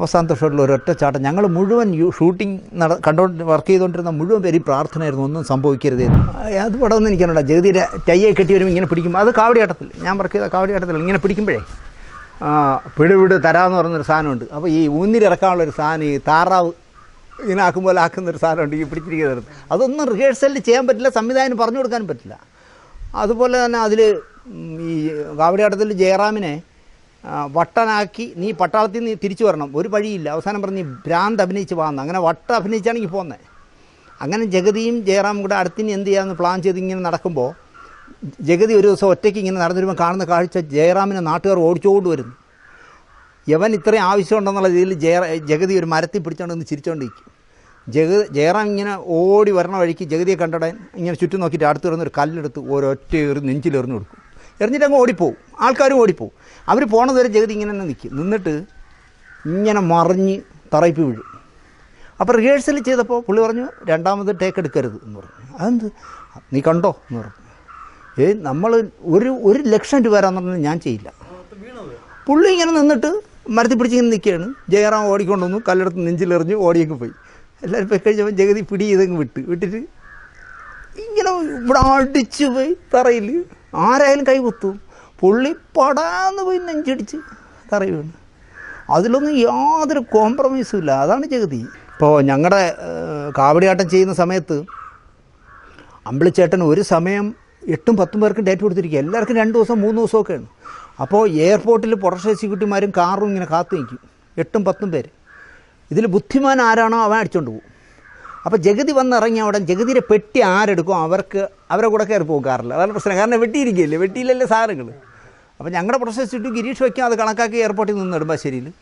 അവസാനത്തെ ഷോട്ടിൽ ഒരൊറ്റ ചാട്ടം. ഞങ്ങൾ മുഴുവൻ ഷൂട്ടിംഗ് നട കണ്ടോ വർക്ക് ചെയ്തുകൊണ്ടിരുന്ന മുഴുവൻ പേര് പ്രാർത്ഥനയായിരുന്നു. ഒന്നും സംഭവിക്കരുത്. അത് ഒന്നും എനിക്കറിയില്ല ജഗതിയുടെ ടൈയെ കെട്ടി വരുമ്പോൾ ഇങ്ങനെ പിടിക്കും. അത് കാവടിയാട്ടത്തിൽ ഞാൻ വർക്ക് ചെയ്ത കാവടിയാട്ടത്തിൽ ഇങ്ങനെ പിടിക്കുമ്പോഴേ. പിടിവിട് തരാമെന്ന് പറയുന്നൊരു സാധനമുണ്ട്. അപ്പോൾ ഈ ഊന്നിലിറക്കാനുള്ള ഒരു സാധനം ഈ താറാവ് ഇങ്ങനെ പോലെ ആക്കുന്ന ഒരു സാധനമുണ്ട് ഈ പിടിച്ചിരിക്കുന്നത്. അതൊന്നും റിഹേഴ്സലിൽ ചെയ്യാൻ പറ്റില്ല സംവിധാനം പറഞ്ഞു കൊടുക്കാനും പറ്റില്ല. അതുപോലെ തന്നെ അതിൽ ഈ കാവടിയാട്ടത്തിൽ ജയറാമിനെ വട്ടനാക്കി നീ പട്ടാളത്തിൽ നിന്ന് തിരിച്ചു വരണം. ഒരു വഴിയില്ല. അവസാനം പറഞ്ഞ് നീ ഭ്രാന്ത് അഭിനയിച്ച് പോകുന്നത് അങ്ങനെ വട്ട അഭിനയിച്ചാണെങ്കിൽ പോകുന്നത് അങ്ങനെ ജഗതിയും ജയറാമും കൂടെ അടുത്തിന് എന്ത് ചെയ്യാമെന്ന് പ്ലാൻ ചെയ്ത് ഇങ്ങനെ നടക്കുമ്പോൾ ജഗതി ഒരു ദിവസം ഒറ്റയ്ക്ക് ഇങ്ങനെ നടന്നു വരുമ്പോൾ കാണുന്ന കാഴ്ച ജയറാമിനെ നാട്ടുകാർ ഓടിച്ചോണ്ട് വരുന്നു. യവൻ ഇത്രയും ആവശ്യമുണ്ടെന്നുള്ള രീതിയിൽ ജയ ജഗതി ഒരു മരത്തിൽ പിടിച്ചുകൊണ്ട് നിന്ന് ചിരിച്ചോണ്ടിരിക്കും. ജഗ ജയറാം ഇങ്ങനെ ഓടി വരണ വഴിക്ക് ജഗതിയെ കണ്ടടൻ ഇങ്ങനെ ചുറ്റും നോക്കിയിട്ട് അടുത്ത് വരുന്ന ഒരു കല്ലെടുത്ത് ഒരൊറ്റ എറി നെഞ്ചിലെറിഞ്ഞു കൊടുക്കും. എറിഞ്ഞിട്ട് അങ്ങ് ഓടിപ്പോവും. ആൾക്കാരും ഓടിപ്പോവും. അവർ പോണത് വരെ ജഗതി ഇങ്ങനെ തന്നെ നിൽക്കും നിന്നിട്ട് ഇങ്ങനെ മറിഞ്ഞ് തറയിപ്പ് വീഴും. അപ്പോൾ റിഹേഴ്സൽ ചെയ്തപ്പോൾ പുള്ളി പറഞ്ഞു രണ്ടാമത് ടേക്ക് എടുക്കരുത് എന്ന് പറഞ്ഞു. അതെന്ത്? നീ കണ്ടോ എന്ന് പറഞ്ഞു. ഏയ് നമ്മൾ ഒരു ഒരു ലക്ഷം രൂപ വരാന്ന് പറഞ്ഞാൽ ഞാൻ ചെയ്യില്ല. പുള്ളി ഇങ്ങനെ നിന്നിട്ട് മരത്തിൽ പിടിച്ചിങ്ങനെ നിൽക്കുകയാണ് ജയറാം ഓടിക്കൊണ്ടുവന്നു കല്ലെടുത്ത് നെഞ്ചിലെറിഞ്ഞ് ഓടിയൊക്കെ പോയി. എല്ലാവരും പോയി കഴിഞ്ഞപ്പോൾ ജഗതി പിടി ചെയ്തങ്ങ് വിട്ട്. വിട്ടിട്ട് ഇങ്ങനെ ഇവിടെ അടിച്ച് പോയി തറയിൽ. ആരായാലും കൈ കുത്തു. പുള്ളി പടാന്ന് പോയി നെഞ്ചടിച്ച് തറയിൽ വീണ്. അതിലൊന്നും യാതൊരു കോംപ്രമൈസും ഇല്ല. അതാണ് ജഗതി. ഇപ്പോൾ ഞങ്ങളുടെ കാവടിയാട്ടം ചെയ്യുന്ന സമയത്ത് അമ്പിളിച്ചേട്ടൻ ഒരു സമയം എട്ടും പത്തും പേർക്ക് ഡേറ്റ് കൊടുത്തിരിക്കുക. എല്ലാവർക്കും രണ്ട് ദിവസം മൂന്ന് ദിവസമൊക്കെയാണ്. അപ്പോൾ എയർപോർട്ടിൽ പുറത്തെ എക്സിക്യൂട്ടീവ്മാരും കാറും ഇങ്ങനെ കാത്തു നിൽക്കും. എട്ടും പത്തും പേര്. ഇതിൽ ബുദ്ധിമാൻ ആരാണോ അവൻ അടിച്ചുകൊണ്ട് പോകും. അപ്പോൾ ജഗതി വന്നിറങ്ങിയ ഉടൻ ജഗതിയുടെ പെട്ടി ആരെടുക്കും? അവർക്ക് അവരെ കൂടെ കയറി പോകും കാറിൽ അതാണ് പ്രശ്നം. കാരണം വെട്ടിയിരിക്കുകയല്ലേ? വെട്ടിയില്ലല്ലേ സാധനങ്ങൾ. അപ്പോൾ ഞങ്ങളുടെ ചുറ്റും ഗിരീഷ് വയ്ക്കും. അത് കണക്കാക്കി എയർപോർട്ടിൽ നിന്ന് നെടുമ്പാശ്ശേരിയിൽ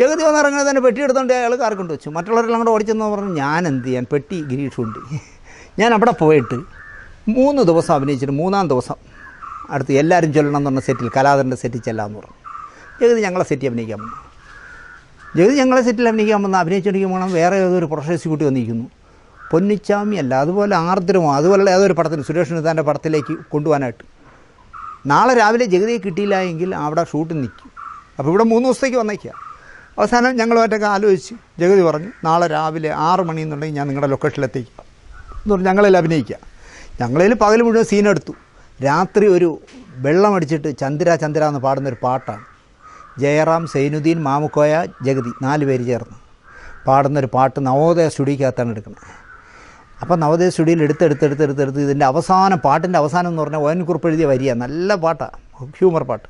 ജഗതി വന്നിറങ്ങുന്നത് തന്നെ പെട്ടി എടുത്തോണ്ട് അയാൾ കാർ കൊണ്ട് വെച്ചു. മറ്റുള്ളവരെല്ലാം കൂടെ ഓടിച്ചെന്ന് പറഞ്ഞു ഞാൻ എന്ത് ചെയ്യാൻ? പെട്ടി ഗിരീഷുണ്ട്. ഞാൻ അവിടെ പോയിട്ട് മൂന്ന് ദിവസം അഭിനയിച്ചിട്ട് മൂന്നാം ദിവസം അടുത്ത് എല്ലാവരും ചൊല്ലണം എന്ന് പറഞ്ഞ സെറ്റിൽ കലാധരന്റെ സെറ്റിൽ ചെല്ലാമെന്ന് പറഞ്ഞു. ജഗതി ഞങ്ങളെ സെറ്റിൽ അഭിനയിക്കാൻ വന്നു. ജഗതി ഞങ്ങളെ സെറ്റിൽ അഭിനയിക്കാൻ വന്ന അഭിനയിച്ചുകൊണ്ടിരിക്കുമ്പോൾ വേറെ ഒരു പ്രൊഫഷൻസ് കൂട്ടി വന്നിരിക്കുന്നു. പൊന്നിച്ചാമി അല്ല അതുപോലെ ആർദ്രമോ അതുപോലെ ഏതൊരു പടത്തിന് സുരേഷ് നിതാന്റെ പടത്തിലേക്ക് കൊണ്ടുപോകാനായിട്ട്. നാളെ രാവിലെ ജഗതിയെ കിട്ടിയില്ല എങ്കിൽ അവിടെ ഷൂട്ട് നിൽക്കും. അപ്പോൾ ഇവിടെ മൂന്ന് ദിവസത്തേക്ക് വന്നേക്കുക അവസാനം ഞങ്ങൾ ഞങ്ങളുമായിട്ടൊക്കെ ആലോചിച്ച് ജഗതി പറഞ്ഞു നാളെ രാവിലെ ആറ് മണി എന്നുണ്ടെങ്കിൽ ഞാൻ നിങ്ങളുടെ ലൊക്കേഷനിലെത്തിക്കുക എന്ന് പറഞ്ഞ് ഞങ്ങളിൽ അഭിനയിക്കുക ഞങ്ങളിൽ പകൽ മുഴുവൻ സീനെടുത്തു രാത്രി ഒരു വെള്ളമടിച്ചിട്ട് ചന്ദ്ര ചന്ദ്ര എന്ന് പാടുന്നൊരു പാട്ടാണ്. ജയറാം സൈനുദ്ദീൻ മാമുക്കോയ ജഗതി നാല് പേര് ചേർന്ന്. പാടുന്നൊരു പാട്ട് നവോദയ സ്റ്റുഡിയോക്കകത്താണ് എടുക്കുന്നത്. അപ്പോൾ നവോദയ സ്റ്റുഡിയോയിൽ എടുത്തെടുത്തെടുത്തെടുത്തെടുത്ത് ഇതിന്റെ അവസാനം പാട്ടിന്റെ അവസാനം എന്ന് പറഞ്ഞാൽ ഓയൻകുറിപ്പ് എഴുതിയ വരിക നല്ല പാട്ടാണ് ഹ്യൂമർ പാട്ട്.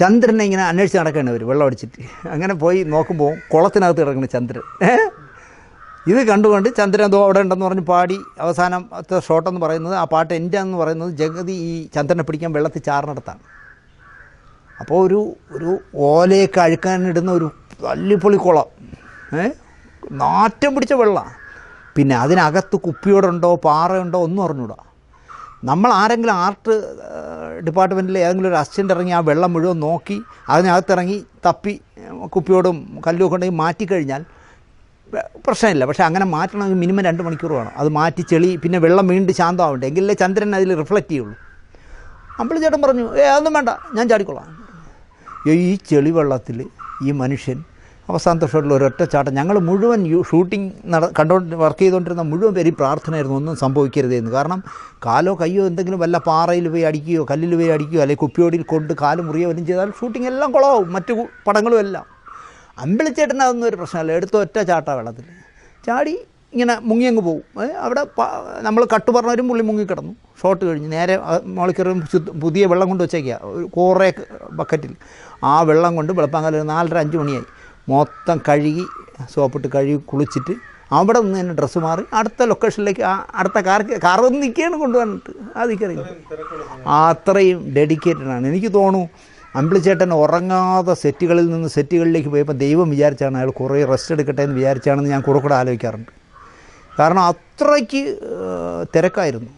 ചന്ദ്രനെ ഇങ്ങനെ അന്വേഷിച്ച് നടക്കുകയാണ് അവർ വെള്ളം അടിച്ചിട്ട്. അങ്ങനെ പോയി നോക്കുമ്പോൾ കുളത്തിനകത്ത് കിടക്കുന്ന ചന്ദ്രൻ. ഇത് കണ്ടുകൊണ്ട് ചന്ദ്രൻ എന്തോ അവിടെ ഉണ്ടെന്ന് പറഞ്ഞ് പാടി അവസാനത്തെ ഷോട്ടെന്ന് പറയുന്നത് ആ പാട്ട് എന്റെ എന്ന് പറയുന്നത് ജഗതി ഈ ചന്ദ്രനെ പിടിക്കാൻ വെള്ളത്തിൽ ചാറിനടുത്താണ് അപ്പോൾ ഒരു ഒരു ഓലയൊക്കെ അഴുക്കാനിടുന്ന ഒരു തല്ലിപ്പൊളി കുളം നാറ്റം പിടിച്ച വെള്ളമാണ് പിന്നെ അതിനകത്ത് കുപ്പിയോടുണ്ടോ പാറയുണ്ടോ ഒന്നും അറിഞ്ഞൂടാ. നമ്മൾ ആരെങ്കിലും ആർട്ട് ഡിപ്പാർട്ട്മെന്റിൽ ഏതെങ്കിലും ഒരു അസിസ്റ്റന്റ് ഇറങ്ങി ആ വെള്ളം മുഴുവൻ നോക്കി അതിനകത്തിറങ്ങി തപ്പി കുപ്പിയോടും കല്ലും ഒക്കെ ഉണ്ടെങ്കിൽ മാറ്റിക്കഴിഞ്ഞാൽ പ്രശ്നമില്ല. പക്ഷേ അങ്ങനെ മാറ്റണമെങ്കിൽ മിനിമം രണ്ട് മണിക്കൂർ വേണം. അത് മാറ്റി ചെളി പിന്നെ വെള്ളം വീണ്ടും ശാന്തമാവണ്ടേ. എങ്കിലേ ചന്ദ്രൻ അതിൽ റിഫ്ലക്റ്റ് ചെയ്യുള്ളൂ. അമ്പിളി ചേട്ടൻ പറഞ്ഞു ഏ അതൊന്നും വേണ്ട ഞാൻ ചാടിക്കൊള്ളാം ഈ ചെളിവെള്ളത്തിൽ ഈ മനുഷ്യൻ അവസാനത്തോഷമുള്ള ഒരൊറ്റ ചാട്ടം. ഞങ്ങൾ മുഴുവൻ ഷൂട്ടിംഗ് നട കണ്ടോ വർക്ക് ചെയ്തുകൊണ്ടിരുന്ന മുഴുവൻ പേര് പ്രാർത്ഥനയായിരുന്നു. ഒന്നും സംഭവിക്കരുതെന്ന്. കാരണം കാലോ കയ്യോ എന്തെങ്കിലും വല്ല പാറയിൽ പോയി അടിക്കുകയോ കല്ലിൽ പോയി അടിക്കുകയോ അല്ലെങ്കിൽ കുപ്പിയോടിയിൽ കൊണ്ട് കാൽ മുറിയോ വരും ചെയ്താൽ ഷൂട്ടിംഗ് എല്ലാം കുളമാവും മറ്റു പടങ്ങളും എല്ലാം. അമ്പിളിച്ചേട്ടനതൊന്നും ഒരു പ്രശ്നമല്ല. എടുത്ത ഒറ്റ ചാട്ട വെള്ളത്തിൽ ചാടി ഇങ്ങനെ മുങ്ങിയങ്ങ് പോകും അവിടെ നമ്മൾ കട്ട് പറഞ്ഞവരും പുള്ളി മുങ്ങിക്കിടന്നു. ഷോട്ട് കഴിഞ്ഞ് നേരെ മോളിക്കറും പുതിയ വെള്ളം കൊണ്ട് വെച്ചേക്കുക ഒരു കുറേ ബക്കറ്റിൽ. ആ വെള്ളം കൊണ്ട് വെളുപ്പാങ്കാലം ഒരു നാലര അഞ്ച് മണിയായി. മൊത്തം കഴുകി സോപ്പിട്ട് കഴുകി കുളിച്ചിട്ട് അവിടെ നിന്ന് തന്നെ ഡ്രസ്സ് മാറി അടുത്ത ലൊക്കേഷനിലേക്ക് ആ അടുത്ത കാർക്ക് ഒന്ന് നിൽക്കുകയാണ് കൊണ്ടുവന്നിട്ട്. അതിക്കറിയില്ല അത്രയും ഡെഡിക്കേറ്റഡ് ആണ്. എനിക്ക് തോന്നുന്നു അമ്പിളിച്ചേട്ടൻ ഉറങ്ങാതെ സെറ്റുകളിൽ നിന്ന് സെറ്റുകളിലേക്ക് പോയപ്പോൾ ദൈവം വിചാരിച്ചാണ് അയാൾ കുറേ റെസ്റ്റ് എടുക്കട്ടെ എന്ന് വിചാരിച്ചാണെന്ന് ഞാൻ കുറെ കൂടെ ആലോചിക്കാറുണ്ട്. കാരണം അത്രയ്ക്ക് തിരക്കായിരുന്നു.